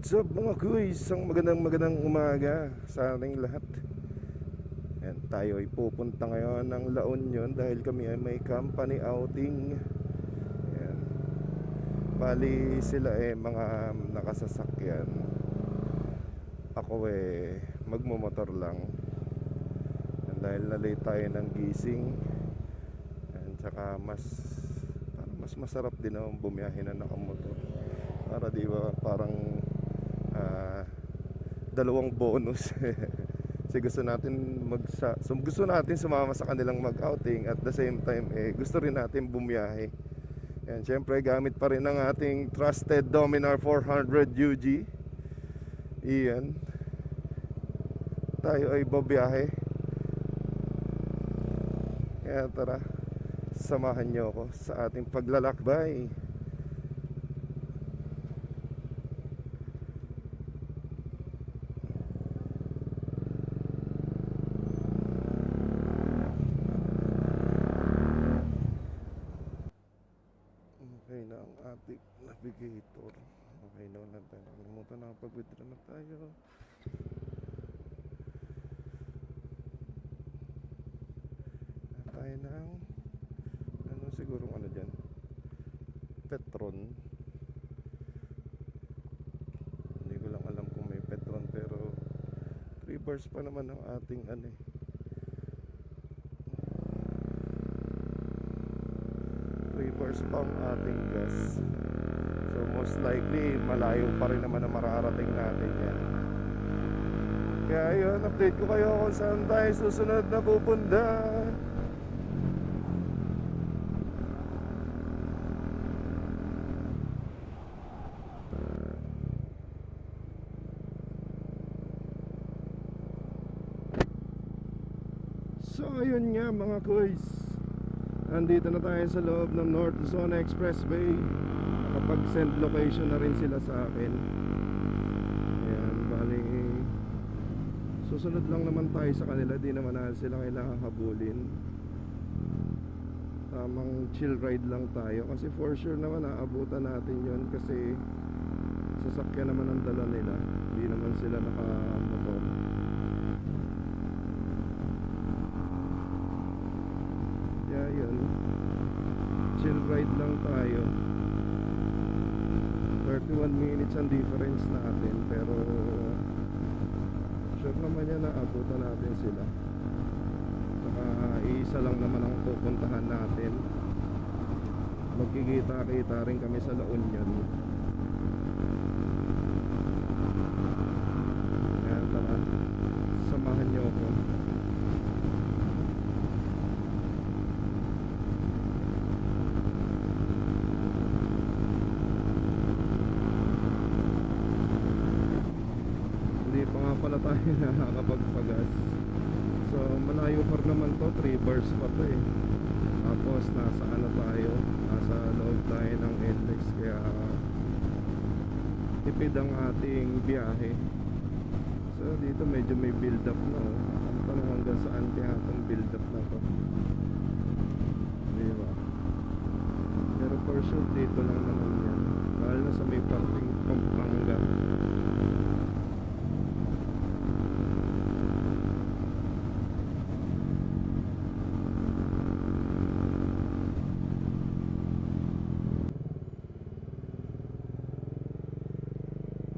what's up mga kuys? Isang magandang magandang umaga sa ating lahat. Yan, tayo ay pupunta ngayon ng La Union dahil kami ay may company outing. Yan. Bali sila eh mga nakasasakyan. Ako eh magmumotor lang. Yan, dahil na-late tayo ng gising. Yan, tsaka mas mas masarap din ang bumiyahe na nakamotor para di ba parang ah, dalawang bonus. Kasi gusto natin mag so, gusto natin sumama sa kanilang mag-outing. At the same time eh gusto rin natin bumiyahe. Yan syempre gamit pa rin ang ating trusted Dominar 400 UG iyan. Tayo ay babiyahe. Kaya tara samahan niyo ako sa ating paglalakbay Okay na ang ating navigator. Okay na wala tayo. Nakalimutan na pag-withdraw na tayo. Na tayo ng ano siguro ano dyan Petron hindi ko lang alam kung may Petron pero 3 bars pa naman ang ating ano eh. Reverse pa ang ating gas. So most likely malayo pa rin naman ang mararating natin yan. Kaya yun update ko kayo kung saan tayo susunod na pupunta So ayun nga mga kuys Andito na tayo sa loob ng North Zone Expressway. Nakapag-send location na rin sila sa akin. Ayan, bali. Susunod lang naman tayo sa kanila. Di naman na sila kailangan habulin. Tamang chill ride lang tayo. Kasi for sure naman aabutan natin yon Kasi sasakyan naman ang dala nila. Di naman sila nakamotor ride lang tayo. 31 minutes ang difference natin Pero Sure naman yan na abutan natin sila. Saka isa lang naman ang pupuntahan natin. Magkikita-kita rin kami sa La Union Kaya tara Samahan niyo ako Hindi pa nga pala tayo nakakapagpagas So malayo pa rin naman to 3 bars pa to eh Tapos nasa ano tayo Nasa loob tayo ng NLEX Kaya Tipid ang ating biyahe So dito medyo may build up na oh. Ang tanong hanggang saan kaya itong build up na to Di ba? Pero for sure dito lang naman yan Lalo na sa may parting Pampanga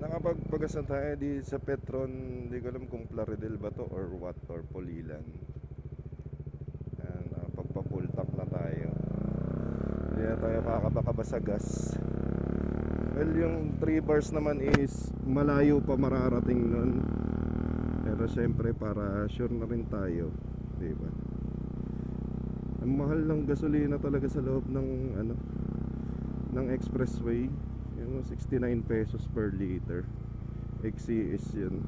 Nakapagpagasan tayo di sa Petron, hindi ko alam kung Plaridel ba to or what or Pulilan. Yan, uh, pagpa-full tank na tayo. Hindi na tayo kakabakaba sa gas. Well, yung 3 bars naman is malayo pa mararating nun. Pero syempre para sure na rin tayo, 'di ba? Ang mahal ng gasolina talaga sa loob ng ano ng expressway. Yung 69 pesos per liter. XCS yun.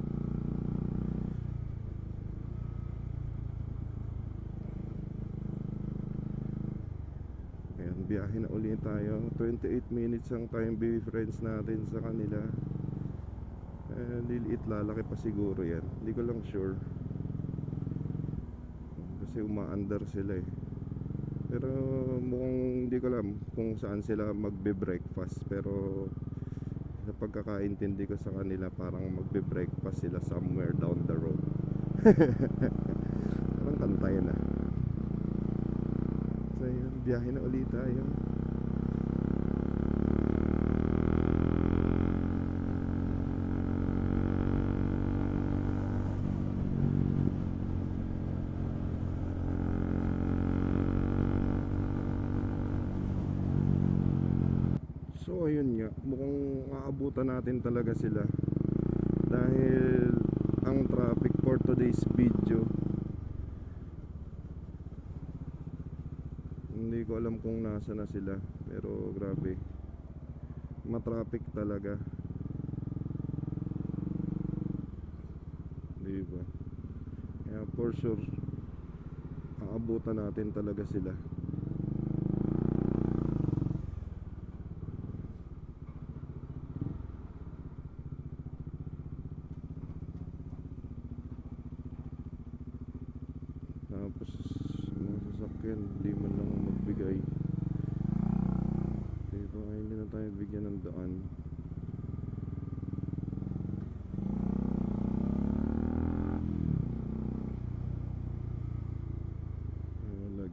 Ayan, biyahe na ulit tayo. 28 minutes ang time difference natin sa kanila. Eh, liliit lalaki pa siguro yan. Hindi ko lang sure. Kasi umaandar sila eh. Pero mukhang hindi ko alam kung saan sila magbe-breakfast. Pero sa pagkakaintindi ko sa kanila parang magbe-breakfast sila somewhere down the road. parang kantay na. So yun, biyahe na ulit tayo. So ayun nga, mukhang aabutan natin talaga sila. Dahil ang traffic for today's video hindi ko alam kung nasa na sila. Pero grabe matraffic talaga. Di ba? Kaya for sure aabutan natin talaga sila Tapos mga sasakyan, hindi man lang magbigay. Dito ay hindi na tayo bigyan ng daan. Ay, wala,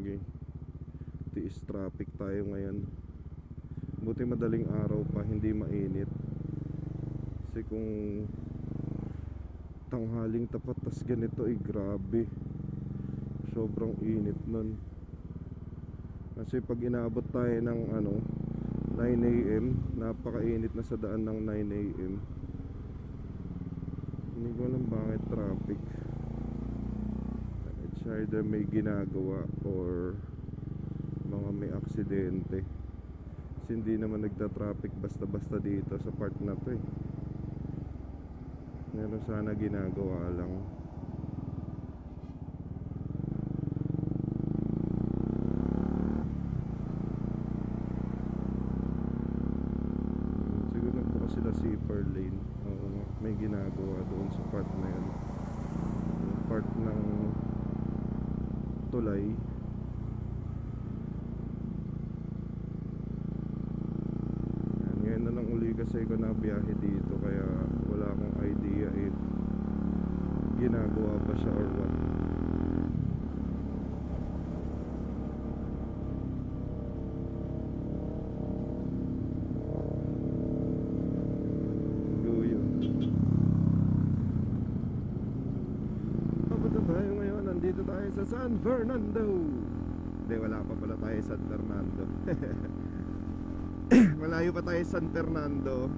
eh. Tiis traffic tayo ngayon. Buti madaling araw pa, hindi mainit. Kasi kung tanghaling tapat tas ganito ay grabe sobrang init nun kasi pag inabot tayo ng ano 9am napakainit na sa daan ng 9am hindi ko alam bakit traffic it's either may ginagawa or mga may aksidente. Kasi hindi naman nagta-traffic basta-basta dito sa part na to eh. Meron sana ginagawa lang. Siguro po sila zipper lane. Oo, may ginagawa doon sa part na yan yung part ng tulay. Yan, ngayon na lang uli kasi ko nabiyahe dito kaya wala akong idea if ginagawa pa siya or what Guyo Papunta tayo ngayon Nandito tayo sa San Fernando. Hindi wala pa pala tayo sa San Fernando. Malayo pa tayo sa San Fernando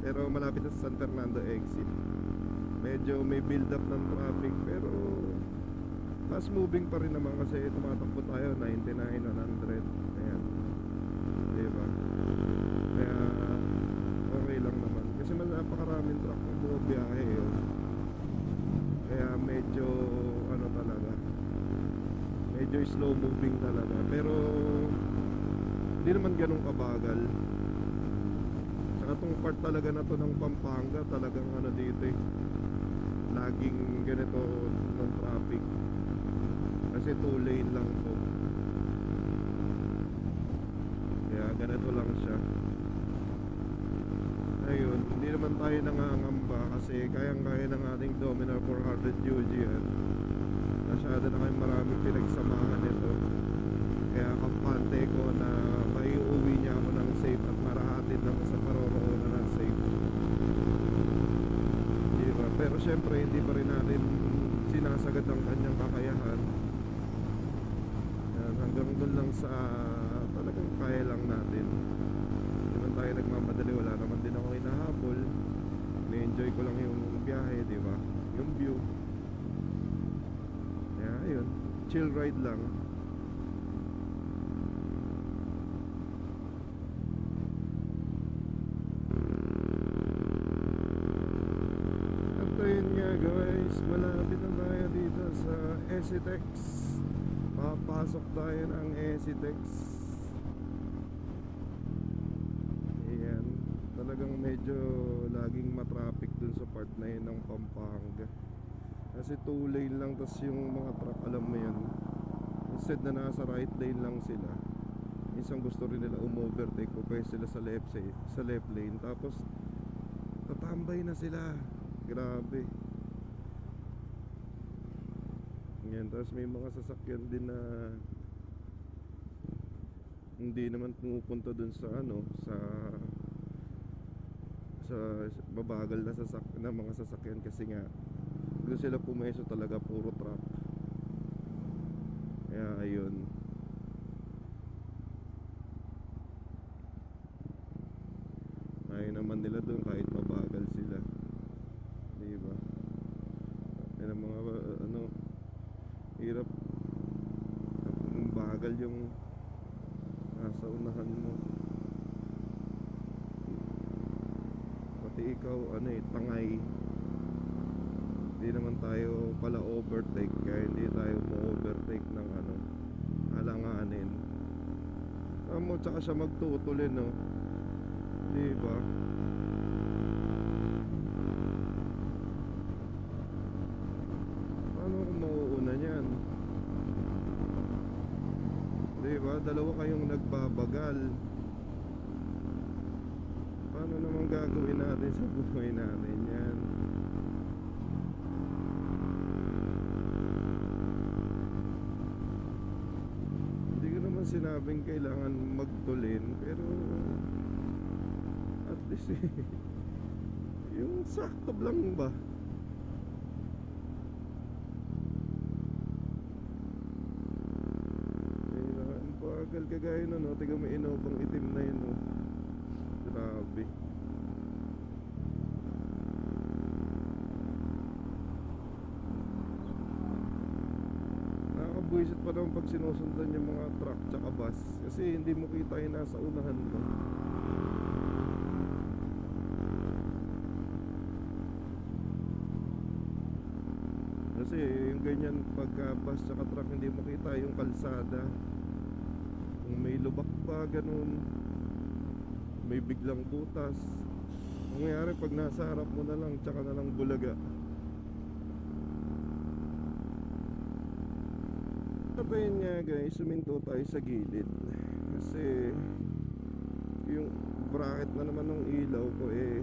Pero malapit na sa San Fernando exit. Medyo may build up ng traffic Pero Fast moving pa rin naman kasi tumatakbo tayo 99, 100 Ayan. Diba? Kaya Okay lang naman. Kasi napakaraming truck na bumabiyahe yun Kaya medyo Medyo slow moving talaga. Pero Hindi naman ganun kabagal. Saka tong part talaga na to ng Pampanga Talagang ano dito eh Laging ganito ng traffic. Kasi two lane lang to. Kaya ganito lang siya. Ayun, hindi naman tayo nangangamba kasi kayang-kaya ng ating Dominar 400 UG yan. Masyado na kayong maraming pinagsamahan nito. Kaya kampante ko na maiuwi niya ako ng safe at marahatid ako sa paroroonan ng safe. Di ba? Pero syempre, hindi pa rin natin sinasagad ang kanyang kakayahan. Yan, hanggang doon lang sa talagang kaya lang natin. Hindi naman tayo nagmamadali, wala naman din ako hinahabol. Na-enjoy ko lang yung biyahe, di ba? Yung view. Kaya ayun, chill ride lang. At ayun nga guys, malapit na tayo dito sa Esitex. Papasok tayo ng Esitex. Ayan, talagang medyo laging matraffic dun sa part na yun ng Pampanga. Kasi two lane lang tas yung mga truck alam mo yun. Instead na nasa right lane lang sila. Minsan gusto rin nila umovertake o pwede sila sa left side, sa left lane tapos tatambay na sila. Grabe. Yan, tapos may mga sasakyan din na hindi naman pumupunta dun sa ano, sa sa babagal na sasak na mga sasakyan kasi nga doon sila pumeso talaga puro truck. Kaya ayun. Ayaw naman nila doon kahit mabagal sila. Di ba? Yan mga ano hirap. Bagal yung nasa unahan mo. Pati ikaw ano eh tangay hindi naman tayo pala overtake kaya hindi tayo mo-overtake ng ano alanganin. Amo tsaka siya magtutulin no? Di ba? Paano kung mauuna niyan? Di ba? Dalawa kayong nagbabagal Paano naman gagawin natin sa buhay natin yan? Hindi ko naman sinabing kailangan magtulin pero at least yung sakto lang ba? Kailangan bagal kagaya nun, no? Tiga may inobang itim na yun, no? Grabe. Nakakabuisit pa naman pag sinusundan yung mga truck tsaka bus Kasi hindi mo kita yung nasa unahan mo Kasi yung ganyan pagka bus tsaka truck hindi mo kita yung kalsada Kung may lubak pa ganun. May biglang butas. Ang nangyari pag nasa harap mo na lang tsaka na lang bulaga. Sabihin nga guys, suminto tayo sa gilid. Kasi Yung bracket na naman ng ilaw ko eh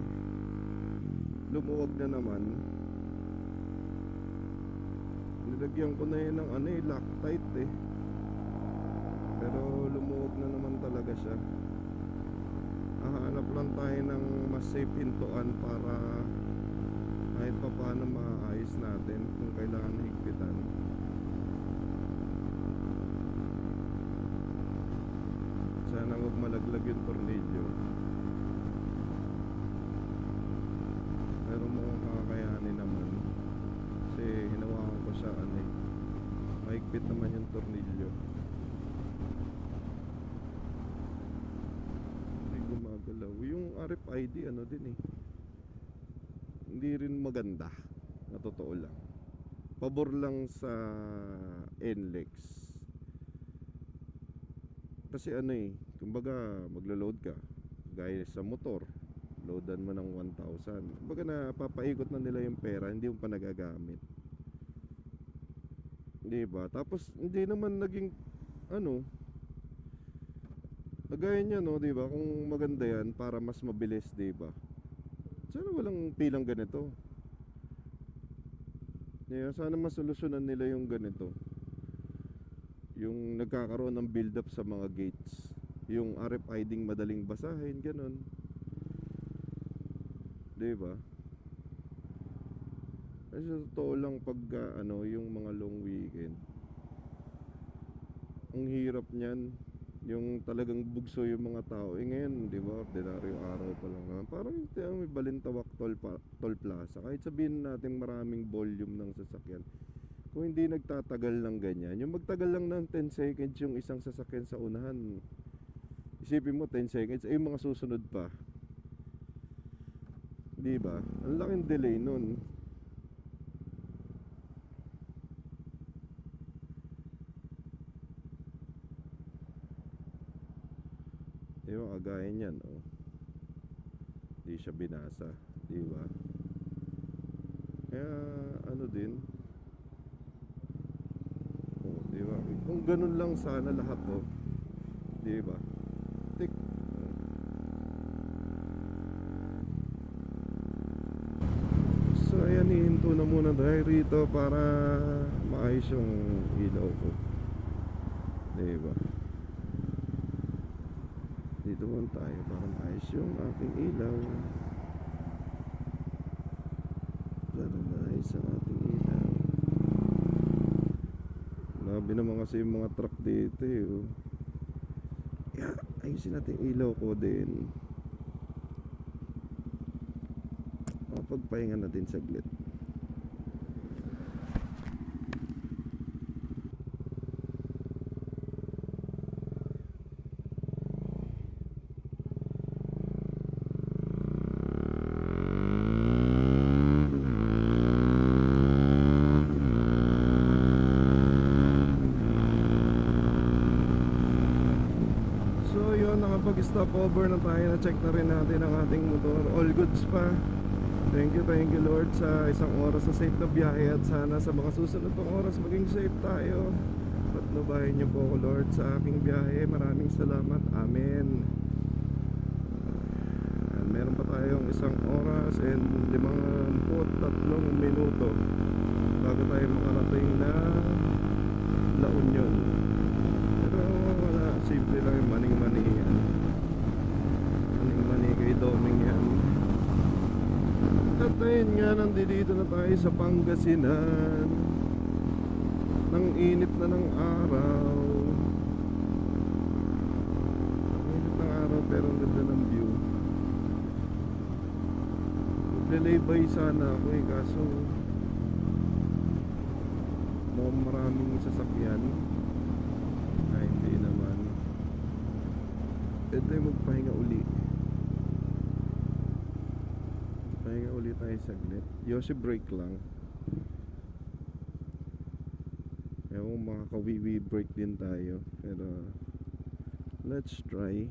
Lumuwag na naman. Nilagyan ko na yun ng ano eh, Loctite eh Pero lumuwag na naman talaga siya. Hahanap lang tayo ng mas safe hintuan para kahit pa paano maayos natin kung kailangan higpitan. Sana huwag malaglag yung tornilyo Pero mukhang makakayanin naman. Kasi hinawakan ko siya ano eh. Mahigpit naman yung tornilyo Hindi gumagalaw Yung RFID ano din eh. Hindi rin maganda Na totoo lang. Pabor lang sa NLEX kasi ano eh, kumbaga maglo-load ka Gaya sa motor Loadan mo ng 1,000 Kumbaga na papaikot na nila yung pera Hindi mo pa nagagamit. Di ba? Tapos hindi naman naging Ano Nagaya niya no, di ba? Kung maganda yan Para mas mabilis, di ba? Sana walang pilang ganito. Yeah, Sana masolusyonan nila yung ganito. Yung nagkakaroon ng build up sa mga gates. Yung RFID madaling basahin ganun. 'di ba? Kasi totoo lang pag ah, ano yung mga long weekend ang hirap niyan yung talagang bugso yung mga tao. Eh ngayon 'di ba ordinaryo araw pa lang naman parang yung may balintawak toll, pa, toll plaza. Kahit sabihin natin maraming volume ng sasakyan kung hindi nagtatagal ng ganyan yung magtagal lang ng 10 seconds yung isang sasakyan sa unahan isipin mo 10 seconds ay yung mga susunod pa. Di ba? Ang laking delay nun kagaya niyan oh. Di siya binasa, di ba? Kaya ano din oh, di ba? Kung ganun lang sana lahat oh. Di ba? Tik So ayan, ihinto na muna tayo rito para maayos yung ilaw ko. Diba? Muna tayo para maayos yung aking ilaw. Para maayos ang ating ilaw. Grabe naman kasi yung mga truck dito eh. Oh. Yeah, ayusin natin ilaw ko din. Mapagpahinga natin saglit. Nakapag-stop over na tayo. Na-check na rin natin ang ating motor. All goods pa. Thank you, thank you Lord sa isang oras sa safe na biyahe At sana sa mga susunod pang oras maging safe tayo. Patnubahin niyo po Lord sa aking biyahe. Maraming salamat, Amen. Meron pa tayong isang oras and limang tatlong minuto Bago tayo makarating na La Union pero wala, simple lang yung maning-mani yan. Maning-mani kay Doming yan. At ayun nga, nandito na tayo sa Pangasinan. Nang init na ng araw. Ang init ng araw pero ang ganda ng view. Maglalaybay sana ako eh, kaso mukhang maraming sasakyan. Ay, hindi naman. Pwede magpahinga uli. Tayo saglit. Yoshi break lang. Ewan makakawiwi break din tayo. Pero, let's try.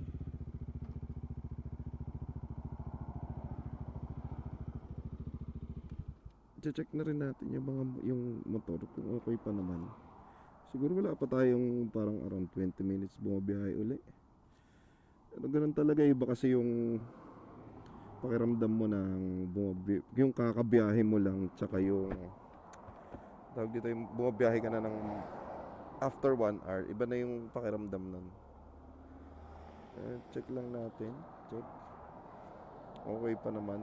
check na rin natin yung mga yung motor kung okay pa naman. Siguro wala pa tayong parang around 20 minutes bumabiyahe uli. Pero ganun talaga iba kasi yung pakiramdam mo ng bumabi, yung kakabiyahe mo lang tsaka yung tawag dito yung bumabiyahe ka na ng after 1 hour, iba na yung pakiramdam nun. Eh, check lang natin. Check. Okay pa naman.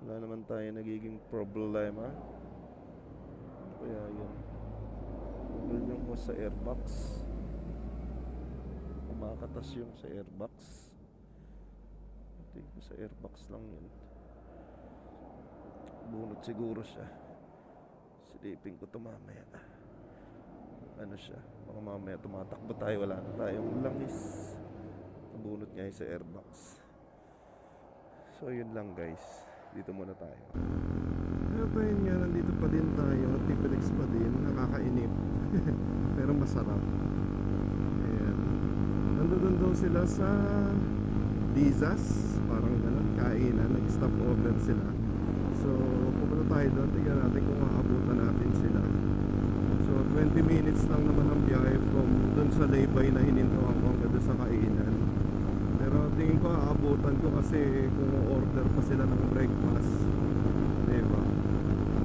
Wala naman tayo nagiging problema. Kaya yun. Nyo mo sa airbox. Kumakatas yung sa airbox. Tingin sa airbox lang yun. Bunot siguro siya. Silipin ko to mamaya. Ano siya? Baka mamaya tumatakbo tayo. Wala na tayong langis. Bunot niya sa airbox. So yun lang guys. Dito muna tayo. Pero yun nga, nandito pa din tayo. Tipilex pa din. Nakakainip. Pero masarap. Ayan. Nandun daw sila sa Dizas. Parang ganun. Kainan. Nag-stop over sila. So, pupunta tayo doon. Tingnan natin kung maabutan natin sila. So, 20 minutes lang naman ang biyahe from doon sa laybay na hinintuan ko hanggang doon sa kainan. Pero tingin ko aabutan ko kasi kung order pa sila ng breakfast. Diba?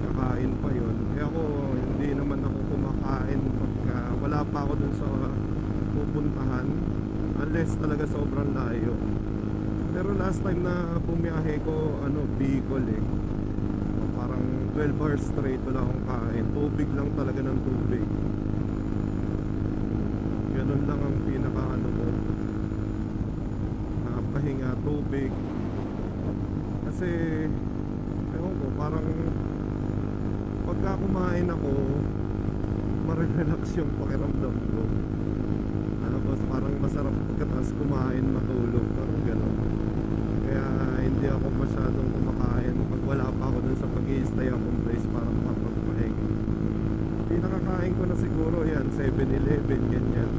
Kakain pa yun. Eh ako, hindi naman ako kumakain pagka wala pa ako dun sa pupuntahan. Unless talaga. Pero last time na bumiyahe ko, ano, Bicol eh. Parang 12 hours straight wala akong kain. Tubig lang talaga ng tubig. Ganun lang ang pinaka ano ko pahinga, tubig kasi ewan ko, parang pagka kumain ako marirelax yung pakiramdam ko tapos parang masarap pagkatas kumain matulog gano'n kaya hindi ako masyadong kumakain. Pag wala pa ako dun sa pag stay akong place para makapagpahinga pinakakain ko na siguro yan 7-Eleven ganyan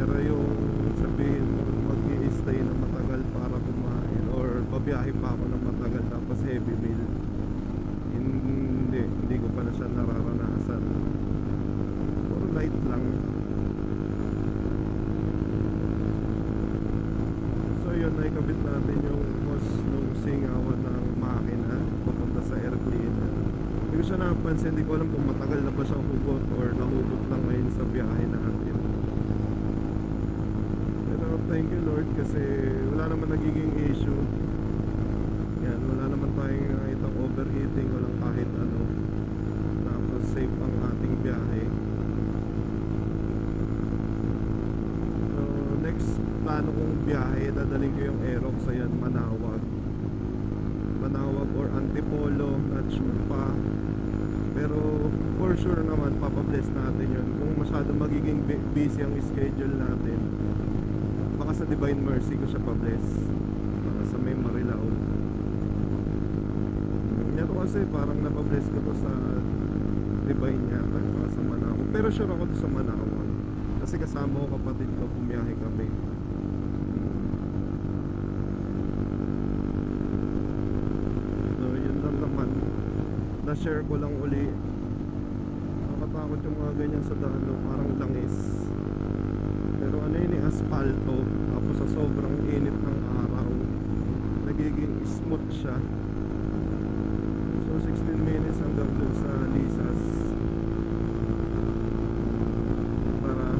Pero yung sabihin mo mag stay na matagal para kumain or babiyahe pa ako ng matagal tapos heavy meal hindi, hindi ko pa na siya nararanasan siya napansin, hindi ko alam kung matagal na ba siya hugot or nahugot lang ngayon sa biyahe natin. Pero thank you Lord kasi wala naman nagiging issue. Yan, wala naman tayong nakitang overheating, walang kahit ano. Tapos safe ang ating biyahe. So, next plano kong biyahe, dadaling ko yung Aerox ayan, Manawag. Manawag or Antipolo, not sure pa. Pero for sure naman, papabless natin yun. Kung masyado magiging bu- busy ang schedule natin, baka sa Divine Mercy ko siya pabless. Baka sa may Marilao. Yan to kasi parang napabless ko to sa Divine yata, baka sa Manawag. Pero sure ako to sa Manawag. Kasi kasama ko kapatid ko, pumiyahe kami. So, yun lang naman. Na-share ko lang uli. Nakatakot yung mga ganyan sa dalo, parang langis. Pero ano yun eh, asfalto. Tapos sa sobrang init ng araw, nagiging smooth siya. So 16 minutes hanggang dun sa Lisas. Para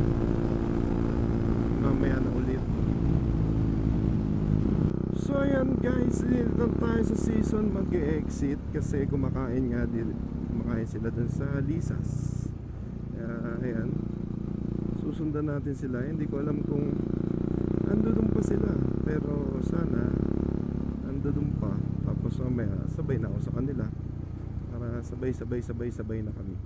mamaya na ulit. So ayan guys, dito tayo sa season mag-exit kasi kumakain nga din kumakain sila dun sa Lisas. Ayan. Susundan natin sila. Hindi ko alam kung ando dun pa sila. Pero sana ando dun pa. Tapos mamaya sabay na ako sa kanila. Para sabay sabay sabay sabay na kami.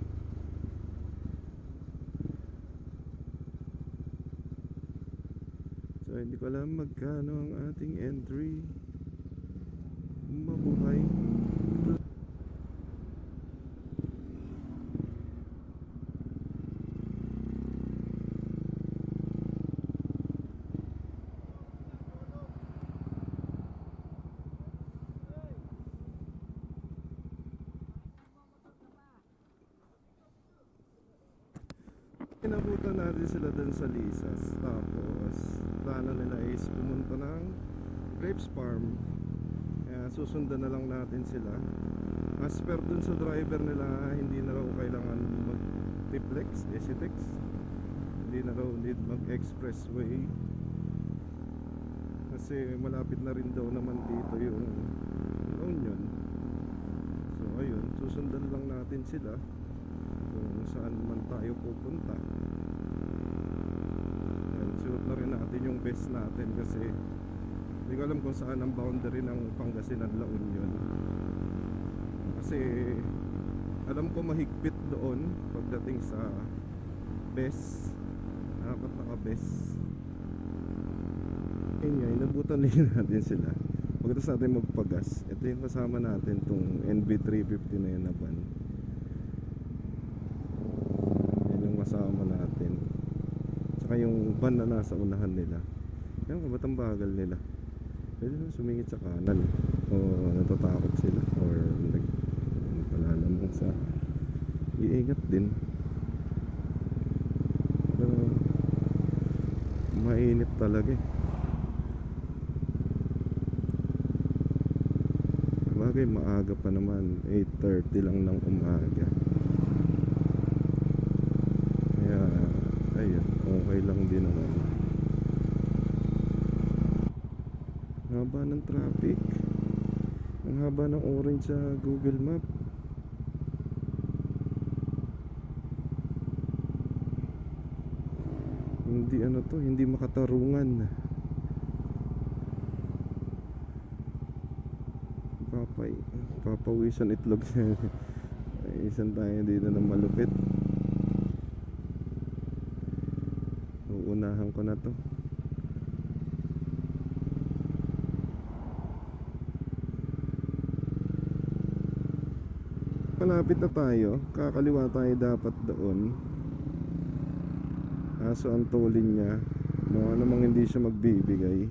So hindi ko alam magkano ang ating entry. Mabuhay. Inabutan natin sila dun sa Lisas Tapos plano nila is pumunta ng Grapes Farm. Kaya susundan na lang natin sila. As per dun sa driver nila Hindi na raw kailangan mag-triplex, Esitex. Hindi na raw need mag-expressway. Kasi malapit na rin daw naman dito yung Union. So ayun, susundan lang natin sila kung saan man tayo pupunta Suot na rin natin yung best natin kasi hindi ko alam kung saan ang boundary ng Pangasinan La Union. Kasi alam ko mahigpit doon pagdating sa best dapat naka best yun nga, inabutan din natin sila. Pagkatapos natin magpagas ito yung kasama natin tong NB350 na yan na van yan yung kasama natin Tsaka yung van na nasa unahan nila. Yan, kabat ang bagal nila? Pwede na sumingit sa kanan? O natatakot sila? Or nag pala namang sa Iingat din? Pero Mainit talaga eh. Bagay maaga pa naman 8.30 lang ng umaga kaya, ayun, okay lang din naman. Haba ng traffic. Ang haba ng orange sa Google Map. Hindi ano to, hindi makatarungan. Papay, papawisan itlog. Isan tayo dito na malupit. Uunahan ko na to. Malapit na tayo. Kakaliwa tayo dapat doon. Kaso ang tolling niya, mukha namang hindi siya magbibigay.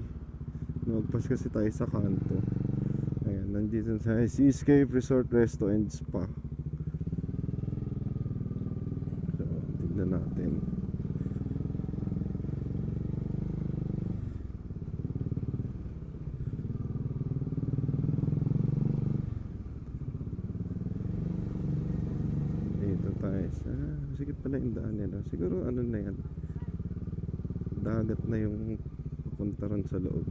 Magpas kasi tayo sa kanto. Ayan, nandito sa Seascape Resort Resto and Spa. So, tignan natin. guys. Ah, sige pala yung daan nila. Siguro ano na yan. Dagat na yung papunta ron sa loob.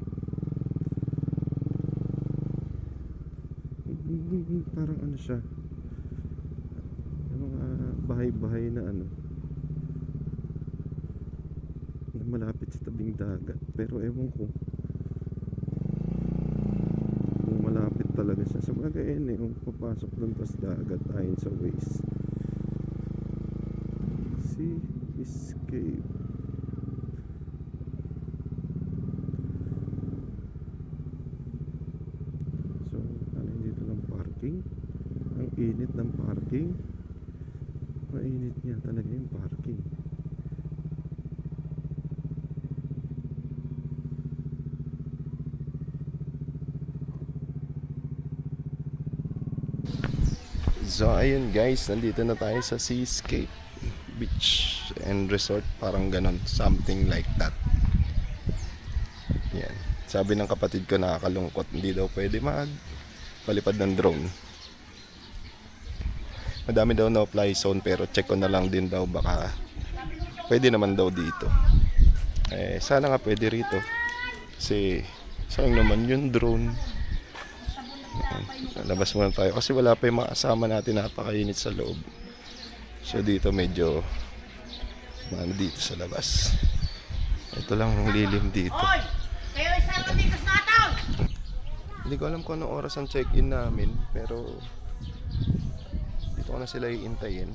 Parang ano siya. Yung mga bahay-bahay na ano. Na malapit sa tabing dagat. Pero ewan ko. Kung malapit talaga siya. Sa bagay yun eh. Kung papasok doon tas dagat ayon sa Waze. Escape. So, ano yun dito ng parking? Ang init ng parking. Mainit niya talaga yung parking. So ayun guys, nandito na tayo sa Seascape Beach and Resort, parang ganon, something like that. Yan. Sabi ng kapatid ko nakakalungkot, hindi daw pwede mag palipad ng drone. Madami daw na fly zone pero check ko na lang din daw baka pwede naman daw dito. Eh sana nga pwede rito. Kasi sayang naman yung drone. Ayan. Lalabas muna tayo kasi wala pa yung mga kasama natin napakainit sa loob. So dito medyo ano dito sa labas. Ito lang ang lilim dito. Hoy! Kayo isang katikas na ataw! Hindi ko alam kung anong oras ang check-in namin pero dito ko na sila iintayin.